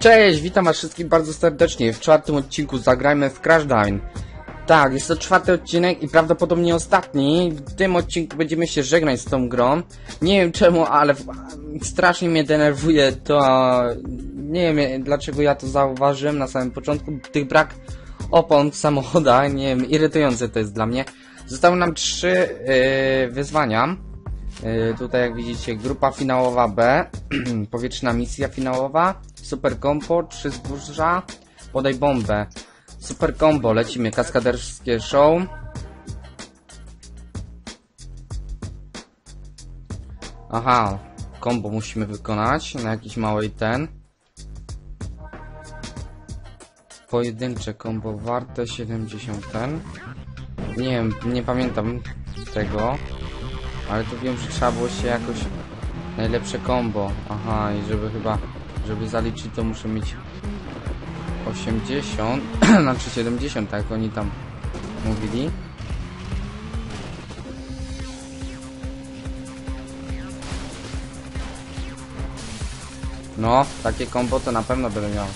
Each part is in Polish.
Cześć, witam was wszystkich bardzo serdecznie. W czwartym odcinku zagrajmy w Crashdown. Tak, jest to czwarty odcinek i prawdopodobnie ostatni. W tym odcinku będziemy się żegnać z tą grą. Nie wiem czemu, ale strasznie mnie denerwuje to... Nie wiem dlaczego ja to zauważyłem na samym początku. Tych brak opon w samochodach, nie wiem, irytujące to jest dla mnie. Zostały nam trzy yy, wyzwania. Yy, tutaj jak widzicie grupa finałowa B, powietrzna misja finałowa, super combo, trzy zburza, podaj bombę. Super combo, lecimy, kaskaderskie show. Aha, combo musimy wykonać na jakiś małej ten. Pojedyncze combo warte 70 ten. Nie wiem, nie pamiętam tego. Ale tu wiem, że trzeba było się jakoś najlepsze combo. Aha, i żeby chyba, żeby zaliczyć to muszę mieć 80, znaczy 70, tak oni tam mówili. No, takie combo to na pewno będę miał.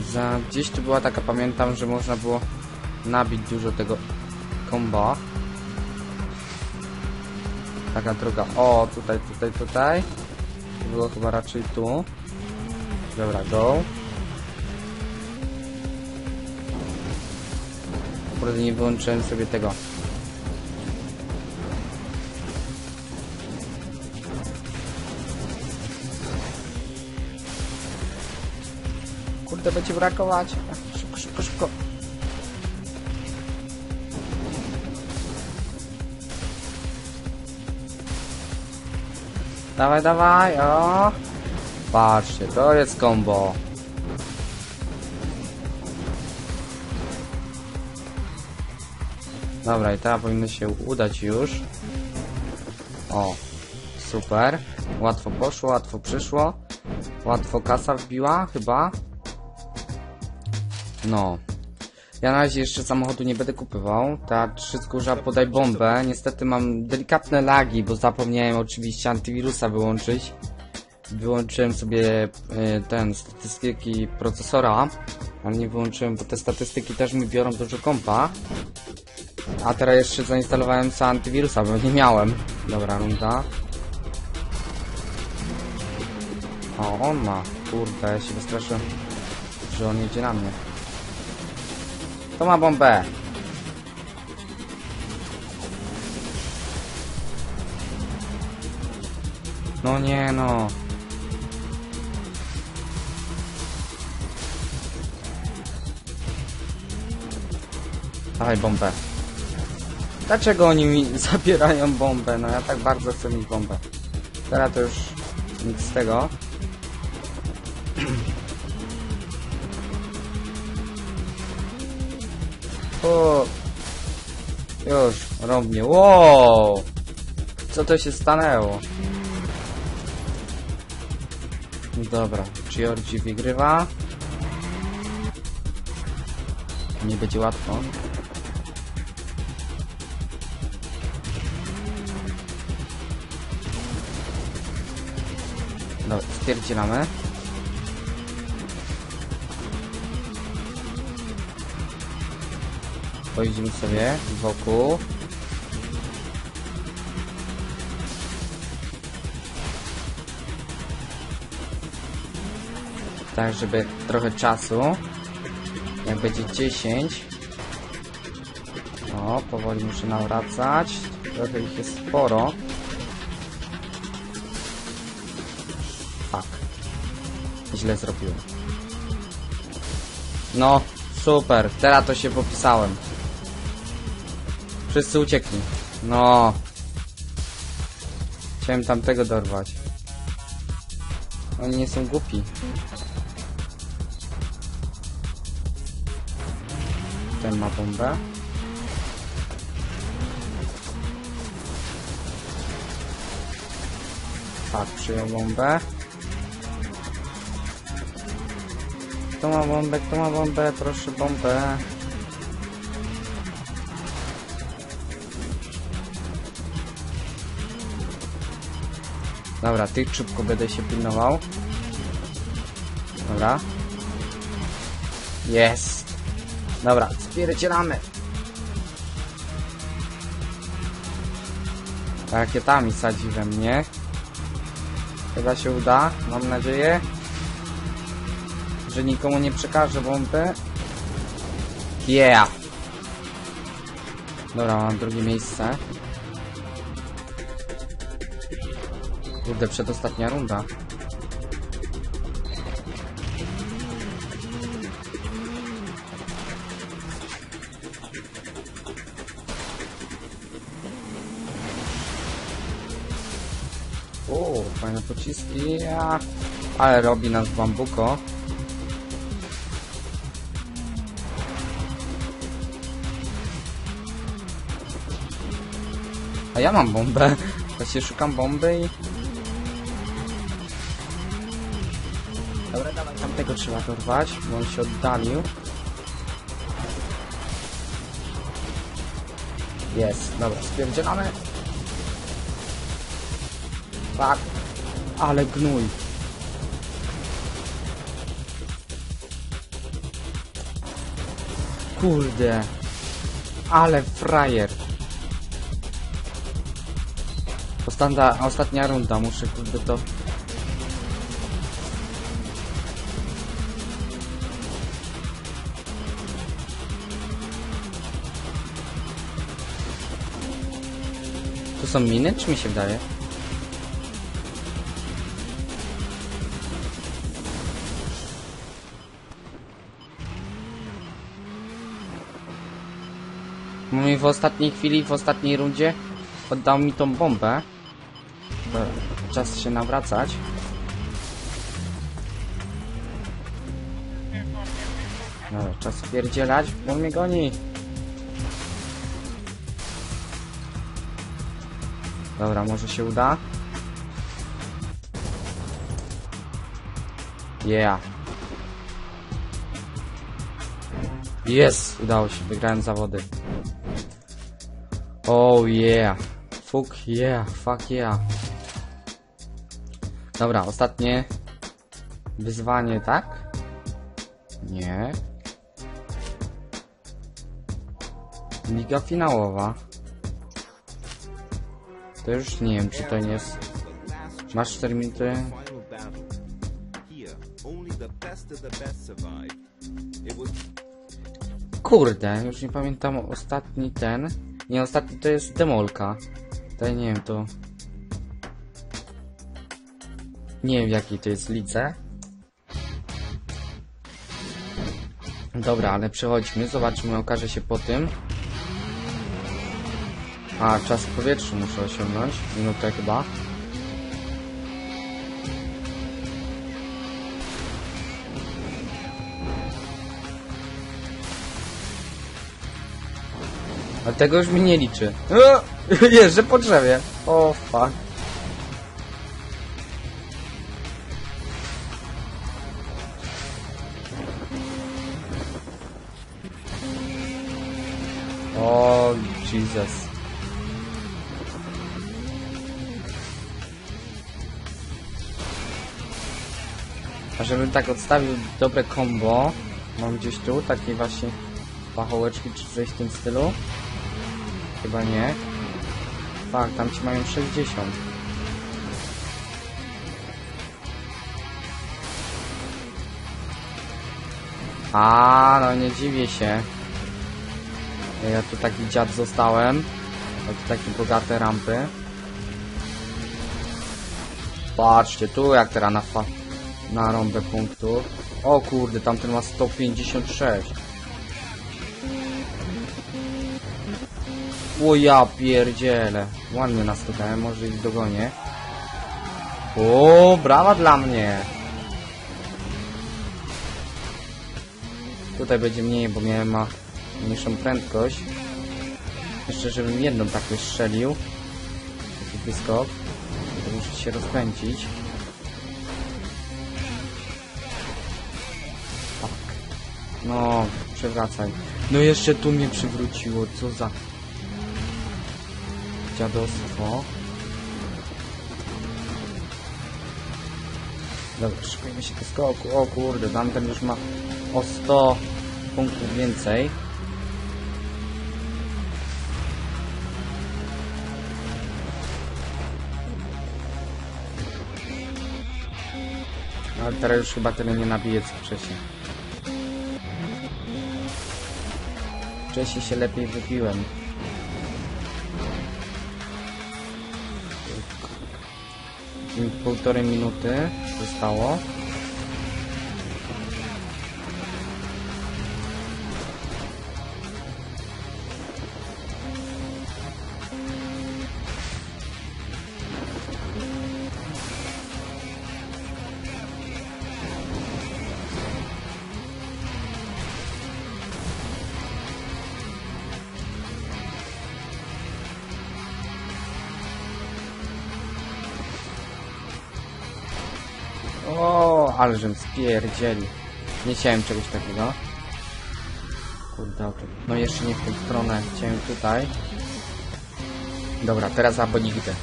Za, gdzieś tu była taka, pamiętam, że można było nabić dużo tego komba. Taka droga. O, tutaj, tutaj, tutaj. To było chyba raczej tu. Dobra, go. Kurde, nie wyłączyłem sobie tego. Kurde, będzie brakować. Szybko, szybko, szybko. Dawaj, dawaj, o. Patrzcie, to jest combo. Dobra, i teraz powinno się udać już. O, super. Łatwo poszło, łatwo przyszło. Łatwo kasa wbiła, chyba. No. Ja na razie jeszcze samochodu nie będę kupywał. Ta trzy skórza podaj bombę. Niestety mam delikatne lagi, bo zapomniałem oczywiście antywirusa wyłączyć. Wyłączyłem sobie y, ten statystyki procesora, ale nie wyłączyłem, bo te statystyki też mi biorą dużo kompa. A teraz jeszcze zainstalowałem sobie antywirusa, bo nie miałem. Dobra, runda. O, on ma. Kurde, ja się wystraszyłem, że on jedzie na mnie. To ma bombę. No nie no. Dawaj bombę. Dlaczego oni mi zabierają bombę? No ja tak bardzo chcę mieć bombę. Teraz to już nic z tego. Już, rąb mnie. Wow! Co to się stanęło? Dobra, Giorgi wygrywa. Nie będzie łatwo. Dobra, stwierdzilamy. Pojedziemy sobie wokół. Tak, żeby trochę czasu. Jak będzie 10. O, powoli muszę nawracać. Trochę ich jest sporo. Tak. Źle zrobiłem. No, super. Teraz to się popisałem. Wszyscy uciekli. No. Chciałem tamtego dorwać. Oni nie są głupi. Ten ma bombę. Tak, przyjął bombę. Kto ma bombę? Kto ma bombę? Proszę bombę. Dobra, tych szybko będę się pilnował. Dobra. Jest. Dobra, spierdzielamy. Rakietami sadzi we mnie. Chyba się uda, mam nadzieję. Że nikomu nie przekażę bomby. Yeah! Dobra, mam drugie miejsce. Kurde, przedostatnia runda. O, fajne pociski. Ja. Ale robi nas bambuko. A ja mam bombę. Właśnie szukam bomby i... trzeba dorwać, bo on się oddalił. Jest, dobra, spierdzielamy. Tak. Ale gnój. Kurde. Ale frajer. Ostanda, ostatnia runda, muszę kurde to... są miny, czy mi się wydaje? Mój w ostatniej chwili, w ostatniej rundzie oddał mi tą bombę. Czas się nawracać. Dobra, czas spierdzielać, bo mnie goni. Dobra, może się uda. Yeah. Jest! Udało się, wygrałem zawody. Oh yeah. Fuck yeah, fuck yeah. Dobra, ostatnie wyzwanie, tak? Nie. Liga finałowa. To już nie wiem, czy to nie jest... Masz 4 minuty. Kurde, już nie pamiętam ostatni ten. Nie, ostatni to jest demolka. Ja nie wiem, to... Nie wiem, w jakiej to jest lice. Dobra, ale przechodźmy, zobaczymy, okaże się po tym. A, czas w powietrzu muszę osiągnąć. Minutę chyba. Ale tego już mi nie liczy. O! Jeżdżę po drzewie. O, fuck. O, Jesus. Żebym tak odstawił dobre combo, mam gdzieś tu takie właśnie pachołeczki czy coś w tym stylu. Chyba nie. Fak, tam ci mają 60. A, no nie dziwię się. Ja tu taki dziad zostałem. Ja tu takie bogate rampy. Patrzcie, tu jak teraz na, fa na rąbę punktów. O kurde, tamten ma 156. O ja pierdzielę. Ładnie nastukałem, może ich dogonię. O, brawa dla mnie. Tutaj będzie mniej, bo miałem ma mniejszą prędkość. Jeszcze żebym jedną tak wystrzelił. Taki wyskok. To muszę się rozkręcić. No, przewracaj. No jeszcze tu mnie przywróciło, co za dziadostwo. Dobra, szykujmy się do skoku. O kurde, tamten już ma o 100 punktów więcej. Ale teraz już chyba tyle nie nabije co wcześniej. Wcześniej się lepiej wypiłem. Półtorej minuty zostało. O, ale żem spierdzieli. Nie chciałem czegoś takiego. Kurde, no jeszcze nie w tą stronę, chciałem tutaj. Dobra, teraz albo nigdy.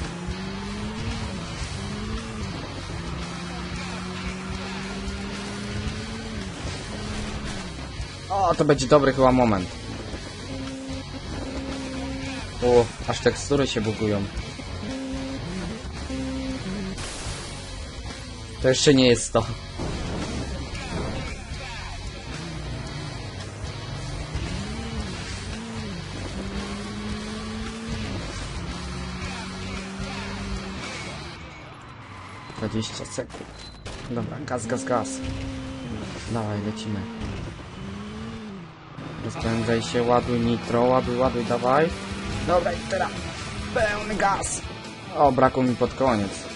O, to będzie dobry chyba moment. O, aż tekstury się bugują. To jeszcze nie jest to. Dwadzieścia sekund. Dobra, gaz, gaz, gaz. Dawaj, lecimy. Rozpędzaj się, ładuj nitro, ładuj, ładuj, dawaj. Dobra, i teraz pełny gaz. O, brakło mi pod koniec.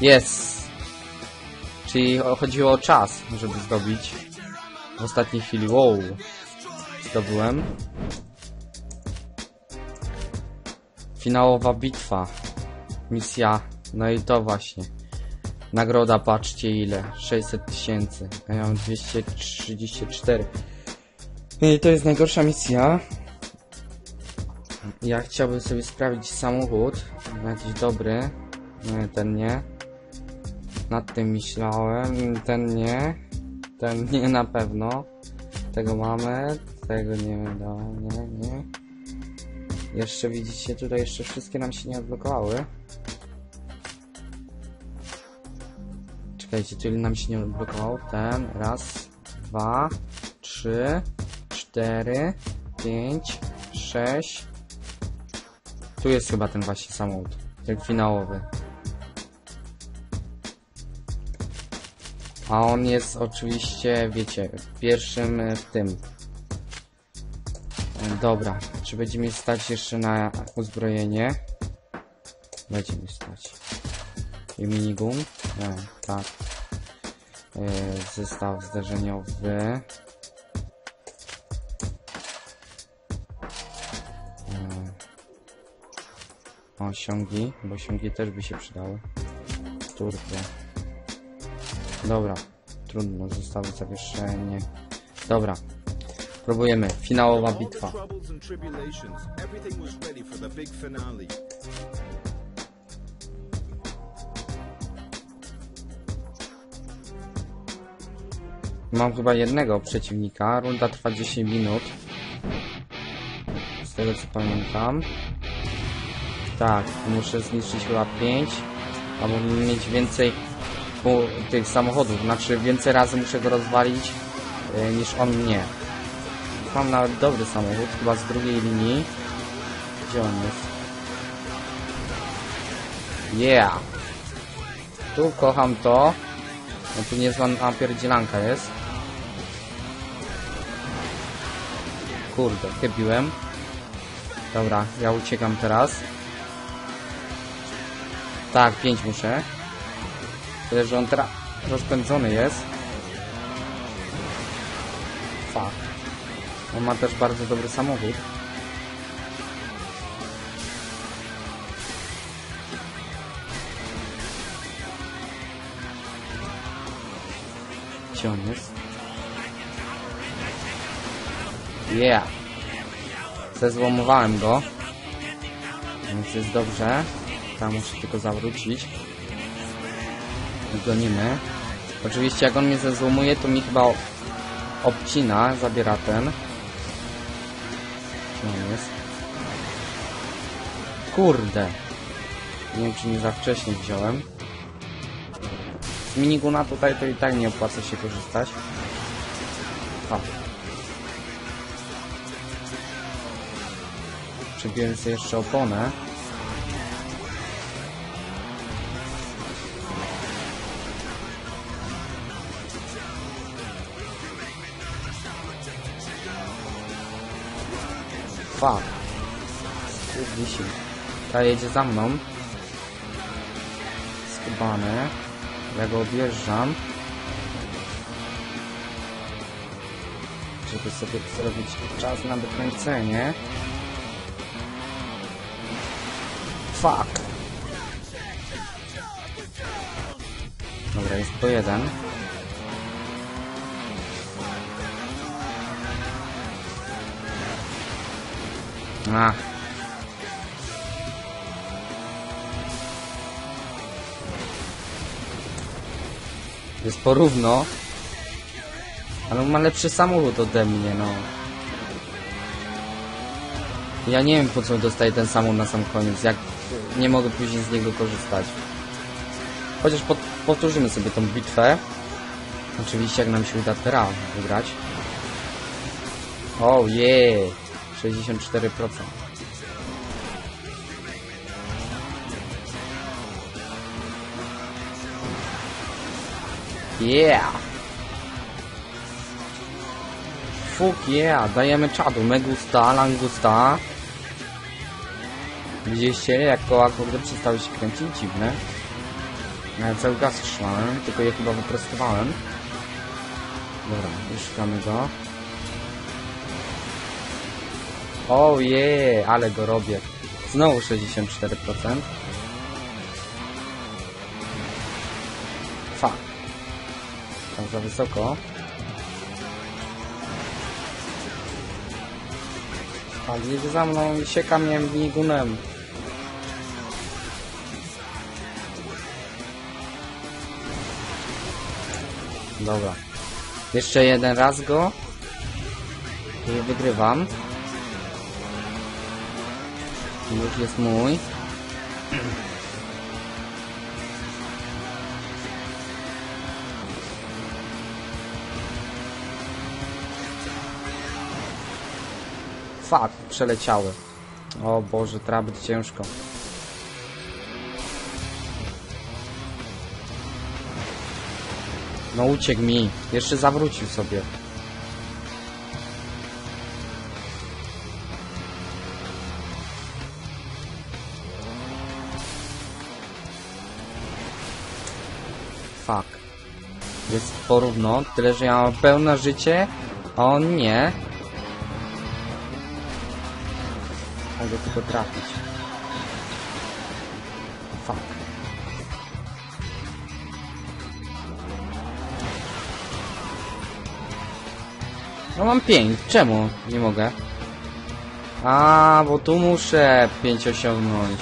Jest. Czyli chodziło o czas, żeby zdobyć. W ostatniej chwili. Wow. Zdobyłem. Finałowa bitwa. Misja. No i to właśnie. Nagroda, patrzcie ile. 600 tysięcy. Ja mam 234. I to jest najgorsza misja. Ja chciałbym sobie sprawdzić samochód. Jakiś dobry. Nie, ten nie. Nad tym myślałem. Ten nie. Ten nie na pewno. Tego mamy. Tego nie no, nie, nie. Jeszcze widzicie, tutaj jeszcze wszystkie nam się nie odblokowały. Czekajcie, czyli nam się nie odblokował. Ten, raz, dwa, trzy, cztery, pięć, sześć. Tu jest chyba ten właśnie samochód. Ten finałowy. A on jest oczywiście, wiecie, pierwszym e, w tym. E, Dobra, czy będzie mi stać jeszcze na uzbrojenie? Będzie mi stać. I minigum? Nie, tak. E, Zestaw zderzeniowy. E, Osiągi, bo osiągi też by się przydały. Turbo. Dobra, trudno, zostało zawieszenie. Dobra, próbujemy. Finałowa bitwa. Mam chyba jednego przeciwnika. Runda trwa 10 minut. Z tego co pamiętam. Tak, muszę zniszczyć chyba 5. Albo mieć więcej tych samochodów. Znaczy więcej razy muszę go rozwalić y, niż on mnie. Mam nawet dobry samochód, chyba z drugiej linii. Gdzie on jest? Yeah! Tu kocham to. No tu niezła napierdzielanka jest. Kurde, chybiłem. Dobra, ja uciekam teraz. Tak, pięć muszę. Tyle, że on teraz rozpędzony jest. Fuck. On ma też bardzo dobry samochód. Gdzie on jest? Yeah. Zezłomowałem go. Więc jest dobrze. Tam muszę tylko zawrócić. Gonimy. Oczywiście jak on mnie zezłomuje, to mi chyba obcina, zabiera ten. Gdzie on jest? Kurde. Nie wiem, czy nie za wcześnie wziąłem. Z miniguna tutaj to i tak nie opłaca się korzystać. A. Przebiłem sobie jeszcze oponę. Fuck. Wisi. Ta jedzie za mną. Skubany. Ja go objeżdżam. Żeby sobie zrobić czas na dokręcenie. Fuck. Dobra, jest po jeden. Ach. Jest porówno. Ale on ma lepszy samochód ode mnie, no. Ja nie wiem po co dostaję ten samochód na sam koniec, jak nie mogę później z niego korzystać. Chociaż pod, powtórzymy sobie tą bitwę. Oczywiście jak nam się uda teraz wygrać. Oh yeah! 64%. Yeah! Fuck yeah! Dajemy czadu. Megusta, langusta. Widzieliście jak koła kurde przestały się kręcić? Dziwne. Ja cały gaz trzymałem, tylko je chyba wyprostowałem. Dobra, już go. Oh yeah, ale go robię. Znowu 64%. Fuck. Tam za wysoko. Ale jedzie za mną i sieka mnie biegunem. Dobra. Jeszcze jeden raz go. I wygrywam. Już jest mój. Fuck, przeleciały. O Boże, trzeba być ciężko. No uciekł mi. Jeszcze zawrócił sobie. Jest porówno, tyle że ja mam pełne życie, a on nie. Mogę tylko trafić. Fuck. No mam pięć. Czemu nie mogę? A, bo tu muszę pięć osiągnąć.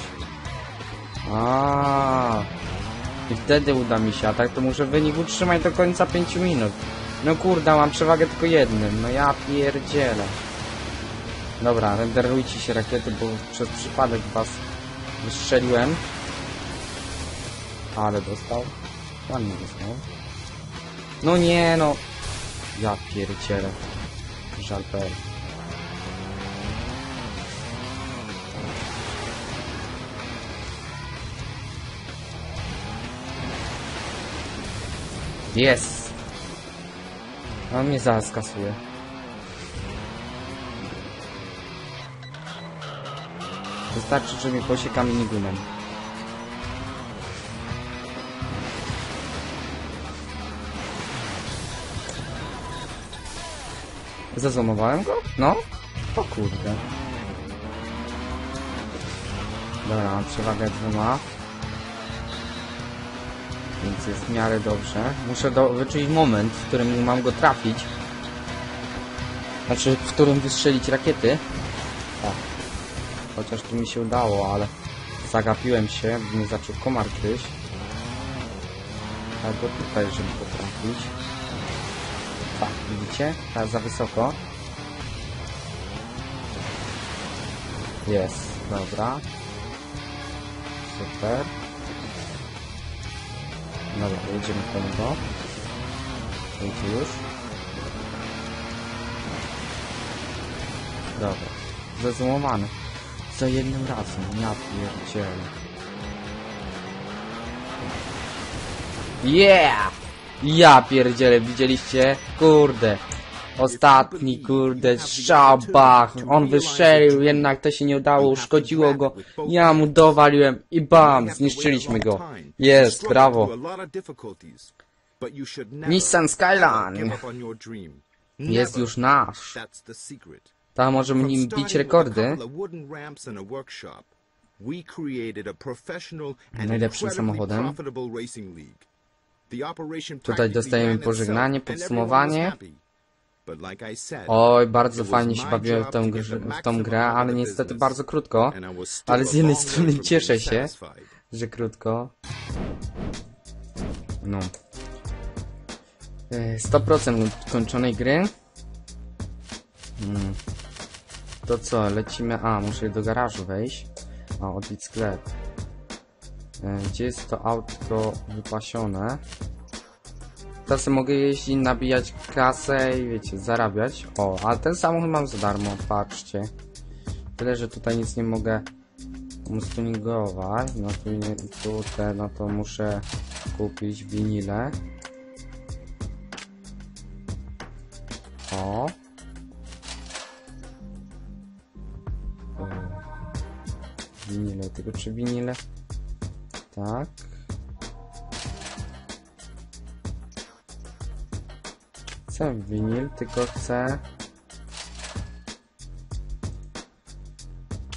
A. I wtedy uda mi się, a tak to muszę wynik utrzymać do końca 5 minut. No kurde, mam przewagę tylko jednym. No ja pierdzielę. Dobra, renderujcie się rakiety, bo przez przypadek was wystrzeliłem. Ale dostał. Ładnie dostał. No nie no. Ja pierdzielę. Żal Jest! On mnie zaraz kasuje. Wystarczy, że mnie posieka minigunem. Zazumowałem go? No? O kurde. Dobra, mam przewagę dwoma. Jest w miarę dobrze. Muszę do, wyczuć moment, w którym mam go trafić. Znaczy, w którym wystrzelić rakiety. Tak. Chociaż tu mi się udało, ale zagapiłem się, mnie zaczął komar gryźć. Albo tutaj, żeby potrafić. Tak, widzicie? Teraz za wysoko. Jest, dobra. Super. Dobra, jedziemy po niego. Jedzie już. Dobra. Zezumowany. Za jednym razem. Ja pierdzielę. Yeah! Ja pierdzielę, widzieliście? Kurde. Ostatni, kurde, szabach. On wystrzelił, jednak to się nie udało, uszkodziło go. Ja mu dowaliłem i bam, zniszczyliśmy go. Jest, brawo. Nissan Skyline jest już nasz. Tam możemy nim bić rekordy. Najlepszym samochodem. Tutaj dostajemy pożegnanie, podsumowanie. Oj, bardzo fajnie się bawiłem w tą, grę, w tą grę, ale niestety bardzo krótko. Ale z jednej strony cieszę się, że krótko. No. E, 100% kończonej gry. Hmm. To co, lecimy... A, muszę do garażu wejść. A, odbić sklep. E, Gdzie jest to auto wypasione? Czasem mogę jeździć, nabijać kasę i wiecie, zarabiać. O, ale ten samochód mam za darmo, patrzcie. Tyle, że tutaj nic nie mogę stuningować. No tu nie, tutaj, no to muszę kupić winile. O. Winile, tylko czy winile? Tak. Chcę winil, tylko chcę...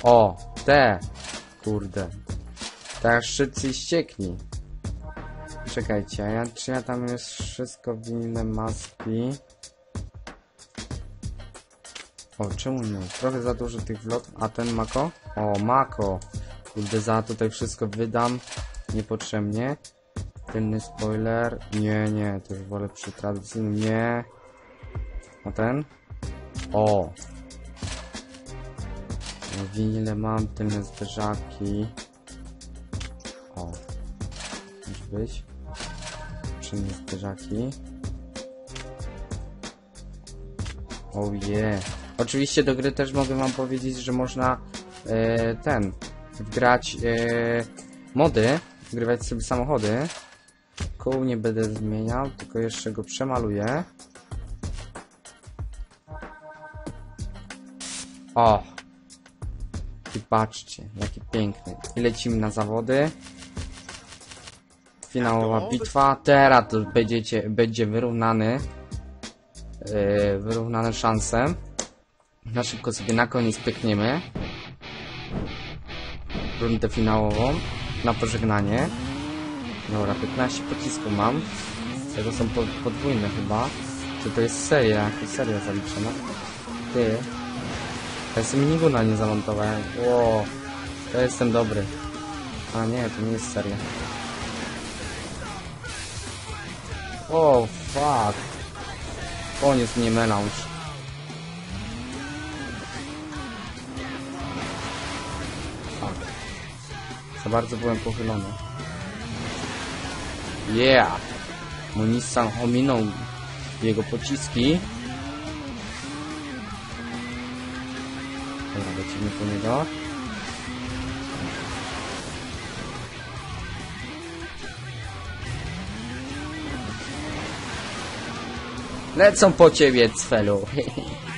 O, te! Kurde. Tak szybciej ściekni. Czekajcie, a ja, czy ja tam jest wszystko winne maski? O, czemu nie? Trochę za dużo tych wlotów. A ten Mako? O, Mako! Kurde, za tutaj wszystko wydam. Niepotrzebnie. Tylny spoiler. Nie, nie, to już wolę przy tradycyjnym. Nie. A ten? O! Winile mam, tylne zderzaki. O. Może być. Przednie zderzaki. Oh yeah. Oczywiście do gry też mogę wam powiedzieć, że można e, ten wgrać e, mody, wgrywać sobie samochody. Kół nie będę zmieniał, tylko jeszcze go przemaluję. O! I patrzcie, jaki piękny. I lecimy na zawody. Finałowa bitwa. Teraz będziecie, będzie wyrównany. Yy, wyrównane szanse. Na szybko sobie na koniec pykniemy. Rundę finałową. Na pożegnanie. Dobra, 15 pocisków mam. Z tego są po, podwójne chyba. Czy to jest seria? Jakaś seria zaliczona? Ty. Ja sobie miniguna nie zamontowałem. Ło, to jestem dobry. A nie, to nie jest seria. O, fuck. Koniec mnie melanż. Fuck. Za bardzo byłem pochylony. Yeah! Mój Nissan ominął jego pociski. Lecimy po niego. Lecą po ciebie, Cfelu.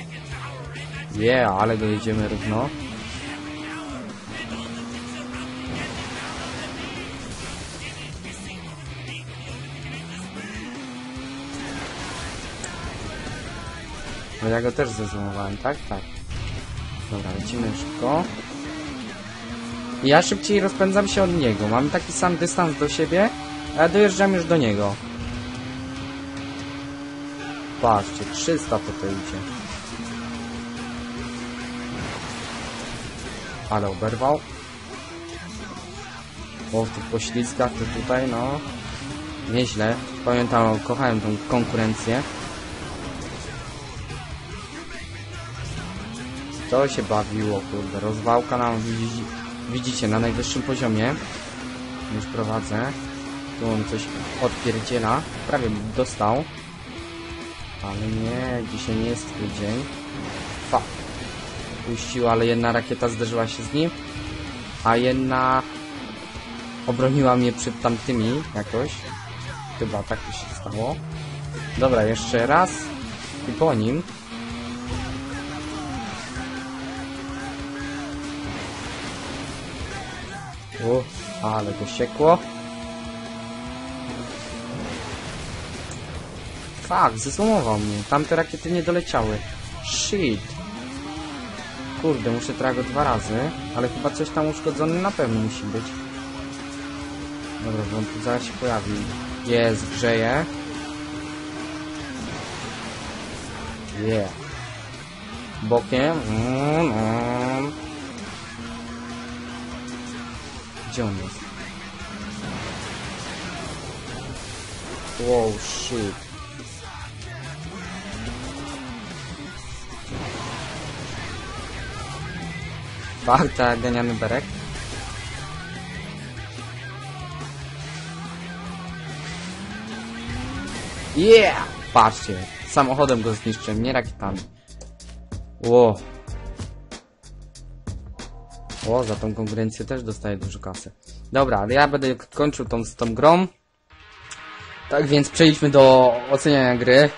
yeah, ale dojedziemy równo. No ja go też zezumowałem, tak? Tak. Dobra, lecimy szybko. Ja szybciej rozpędzam się od niego. Mamy taki sam dystans do siebie, a dojeżdżam już do niego. Patrzcie, 300 po to idzie. Ale oberwał. O, w tych poślizgach to tutaj, no. Nieźle. Pamiętam, kochałem tą konkurencję. To się bawiło, kurde. Rozwałka nam widzi, widzicie na najwyższym poziomie. Już prowadzę. Tu on coś odpierdziela. Prawie dostał. Ale nie, dzisiaj nie jest twój dzień. Fa. Puścił, ale jedna rakieta zderzyła się z nim. A jedna obroniła mnie przed tamtymi jakoś. Chyba tak to się stało. Dobra, jeszcze raz. I po nim. O, ale go siekło. Fak, zesłomował mnie. Tamte rakiety nie doleciały. Shit. Kurde, muszę teraz go dwa razy, ale chyba coś tam uszkodzone na pewno musi być. Dobra, bo on tu zaraz się pojawi. Jest, grzeje. Yeah. Bokiem. Mm, mm. Gdzie on jest? Wow, shit. Warta, ganiany berek. Yeah! Patrzcie, samochodem go zniszczyłem, nie rakietami. Ło. O, za tą konkurencję też dostaję dużo kasy. Dobra, ale ja będę kończył tą, z tą grą. Tak więc przejdźmy do oceniania gry.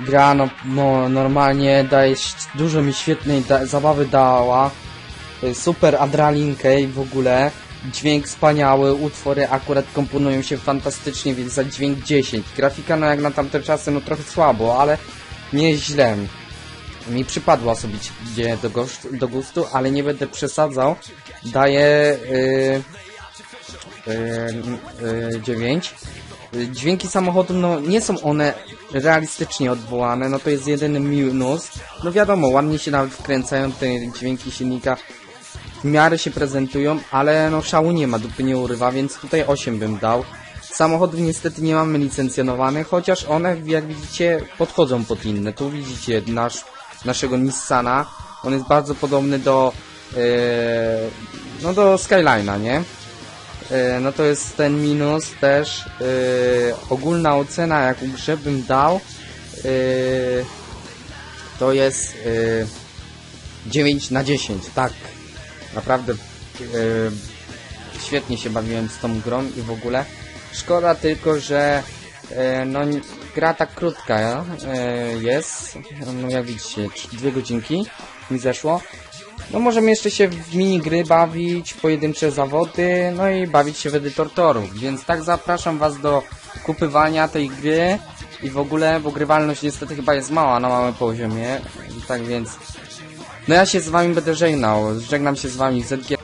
Gra no, no normalnie daje dużo mi świetnej da zabawy dała. Y, Super adrenalinkę i w ogóle. Dźwięk wspaniały, utwory akurat komponują się fantastycznie, więc za dźwięk 10. Grafika no jak na tamte czasy no trochę słabo, ale nie źle. Mi przypadła osobiście do, do gustu, ale nie będę przesadzał. Daję yy, yy, yy, 9. Y, Dźwięki samochodu, no nie są one realistycznie odwołane, no to jest jedyny minus. No wiadomo, ładnie się nawet wkręcają te dźwięki silnika, w miarę się prezentują, ale no szału nie ma, dupy nie urywa, więc tutaj 8 bym dał. Samochodów niestety nie mamy licencjonowanych, chociaż one, jak widzicie, podchodzą pod inne. Tu widzicie nasz, naszego Nissana, on jest bardzo podobny do, yy, no do Skyline'a, nie? E, no to jest ten minus też. e, ogólna ocena, jaką grze bym dał, to jest e, 9 na 10. Tak, naprawdę świetnie się bawiłem z tą grą i w ogóle. Szkoda tylko, że no, gra tak krótka e, jest. No jak widzicie, dwie godzinki mi zeszło. No możemy jeszcze się w minigry bawić, pojedyncze zawody, no i bawić się w edytor torów, więc tak zapraszam Was do kupywania tej gry i w ogóle, bo grywalność niestety chyba jest mała na małym poziomie, tak więc... No ja się z Wami będę żegnał, żegnam się z Wami ZG